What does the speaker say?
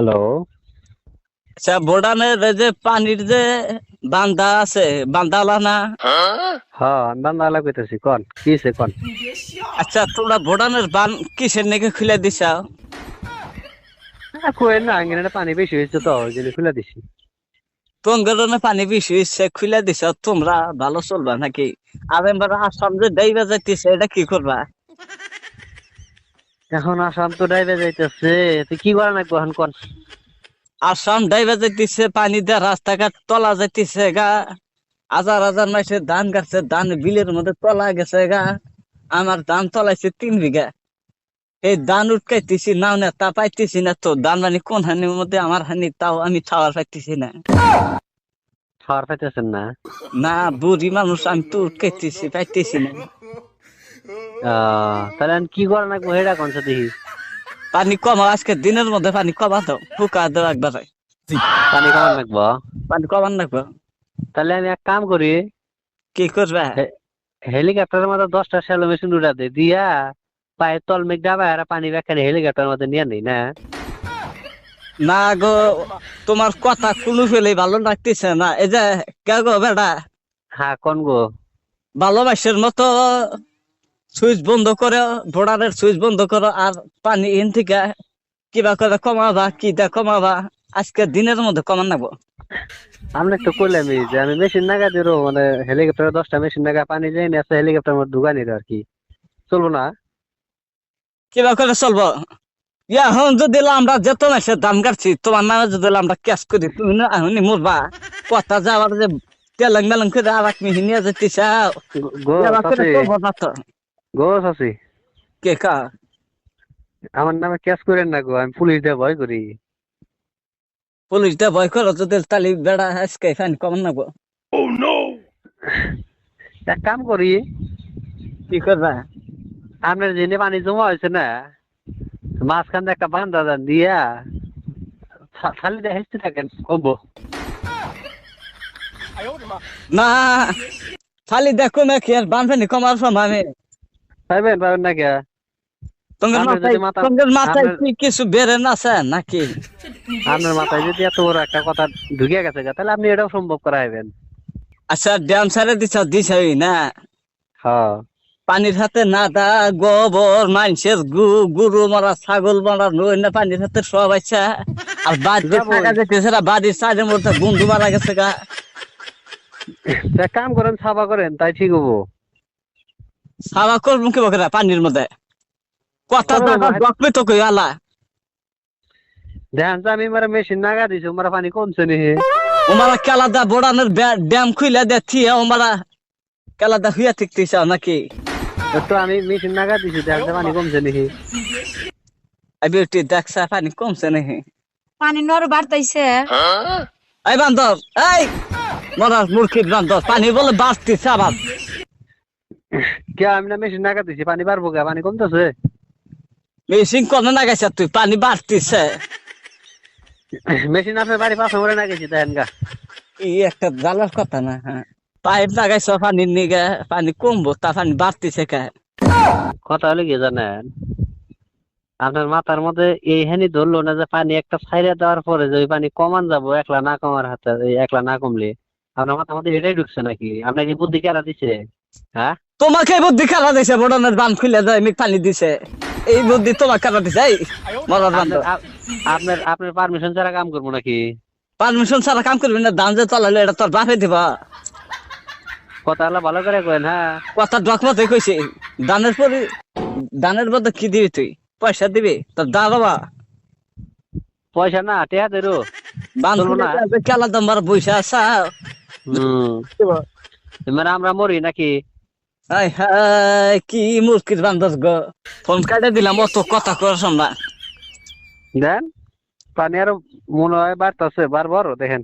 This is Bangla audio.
হ্যালো। আচ্ছা বোর্ডানের যে পানির যে বান্দা আছে বান্দালা না? হ্যাঁ আমি বান্দা কইতেছি কন? কি হইছে কন? আচ্ছা তোমরা বোর্ডানের বান কিসের নাকি খুলে দিছাও আহ, কই না আঙ্গিনাটা পানি বেশি হয়েছে তো ওই জন্য খুলে দিছি। তঙ্গরনে পানি বেশি হচ্ছে খুলে দিছ? তোমরা ভালো চলবা নাকি? আর এবার আসাম যে ডাইবা যাইতেছে এটা কি করবা? এখন আসাম তো ডাইবে যাইতেছে তুই কি করা নাকবো এখন কন? আসাম ডাইবে যাইতেছে পানি দিয়ে রাস্তাঘাট তলা যাইতেছে গা। হাজার হাজার মাসে ধান গাছে ধান বিলের মধ্যে তলা গেছে গা। আমার ধান তলাইছে তিন বিঘা। এই ধান উঠকাইতেছি নাও না তা পাইতেছি না তো। ধান মানে কোন হানির মধ্যে আমার হানি তাও আমি খাওয়ার পাইতেছি না। খাওয়ার পাইতেছেন না? না বুড়ি মানুষ আমি তো উঠকাইতেছি পাইতেছি না। তাহলে কি করা নাকবো? হেডা কোন দেখি পানি কমা আজকে দিনের মধ্যে পানি কমা দাও ফুকা দাও একবার পানি কমান নাকবো? পানি কমান রাখব তাহলে আমি এক কাম করি কি করবে? হেলিকপ্টারের মধ্যে দশটা শ্যালো মেশিন উড়া দে দিয়া পায়ের তল মেঘ ডাবা আর পানি ব্যাখ্যা হেলিকপ্টারের মধ্যে নিয়ে নেই না? না গো তোমার কথা কোনো ফেলে ভালো লাগতেছে না। এই যে কে গো বেটা? হ্যাঁ কোন গো? ভালোবাসার মতো। সুইচ বন্ধ করো ভোডারের সুইচ বন্ধ করো আর পানি ইন থেকে কিবা করে কমাবা কিটা কমাবা আজকে দিনের মধ্যে কমান নাবো। আমরা তো করলামই যে আমি মেশিন নাগা দিরো মানে হেলিকপ্টারে দশটা মেশিন নাগা পানি যাই না হেলিকপ্টার মধ্যে ঢুকানি আর কি। চলবো না? কিবা করে চলবো? ইয়া এখন যদি আমরা যেত মাসে দাম কাটছি তোমার নামে যদি আমরা ক্যাশ করি তুমি না এখনই মরবা। কথা যাওয়ার যে তেলেং মেলেং করে আর এক মিহি নিয়ে যেতে চাও গো কিবা চাচি না তো গো কে কা? আমার নামে ক্যাশ করেন না গো আমি পুলিশ দিয়ে ভয় করি। পুলিশ দিয়ে ভয় করো যদি তালি বেড়া আজকে ফাইন কমান নাবো এক কাম করি কি করবা? আপনার জেনে পানি জমা হয়েছে না? মাঝখান একটা বান্ধা দেন দিয়া থালি হেসতে থাকেন কমবো না খালি দেখো না কি আর বানফানি কমার সময় আমি? পাইবেন পাবেন না কে তোমার আপনার মাথায় যদি মাথা- তোমার মাথায় কি কিছু বেড়ে না নাকি? আপনার মাথায় যদি এত বড় একটা কথা ঢুকে গেছে গা, তাহলে আপনি এটাও সম্ভব করাইবেন। আচ্ছা ড্যাম সারে দিছ দিছ না? হ্যাঁ পানির হাতে নাদা গোবর মানুষের গু গরু মারা ছাগল মারা নই না পানির হাতে সব আচ্ছা আর। থাকা যেতেছে না বাড়ির সাইডের মধ্যে বন্ধু মারা গেছে গা। কাম করেন সাফা করেন তাই ঠিক হব। সাবা করব কি বকরা পানির মধ্যে। কথা দাদা তো কই আলা দেখেন আমি মারা মেশিন নাগা দিছি মারা পানি কমছে নি। ওমারা কেলাদা বোড়ানোর ড্যাম খুইলে দে থিয়া ওমারা কেলাদা হুইয়া ঠিকতেছ নাকি? তো আমি মেশিন নাগা দিছি দেখেন তো পানি কমছে নি। আই বিউটি দেখছা পানি কমছে নাকি পানি নর বাড়তাইছে। এই বান্দর এই! মরার মূর্খির বান্দর পানি বলে বাড়তিছে আবার। কে আমি না মেশিন পানি কে পানি কমতেছে? মেশিন কোনে না তুই পানি বাড়তিছে। মেশিন আপনার বাড়ি পাশে মরে না দেখেন গা। এই একটা জ্বালার কথা না হ্যাঁ। পাইপ লাগাইছ নিগে পানি কমবো তা পানি বাড়তিছে কে? কথা হলে কি জানেন? আপনার মাথার মধ্যে এই হানি ধরলো না যে পানি একটা ছাইরা দেওয়ার পরে যে পানি কমান যাব একলা না কমার হাতে একলা না কমলে আপনার মাথার মধ্যে এটাই ঢুকছে নাকি? আপনাকে বুদ্ধি কেরা দিছে? হ্যাঁ? তোমাকে এই বুদ্ধি খেলা দিছে বড়নের বান খুলে দেয় মিক পানি দিছে। এই বুদ্ধি তোমাকে খেলা দিছে এই মরার বান্দর আপনার- আপ- আপনার পারমিশন ছাড়া কাম করব নাকি? পারমিশন ছাড়া কাম করবি না দাম যে চালালে এটা তোর বাপে দিবা। কথা হলো ভালো করে কেন হ্যাঁ। কথা ডকমতে কইছে দানের পরে দানের বদলে কি দিবি তুই? পয়সা দিবি? তোর দা বাবা। পয়সা না টেয়া দেরো বান না। খেলা তোমার পয়সা আসা হম। আমরা মরি নাকি? হাই হাই কি মুশকিল বান্দর গো। ফোন কাটে দিলাম, অত কথা করার না। দেন, পানি আরও মনে হয় বাড়তেছে বারবার দেখেন।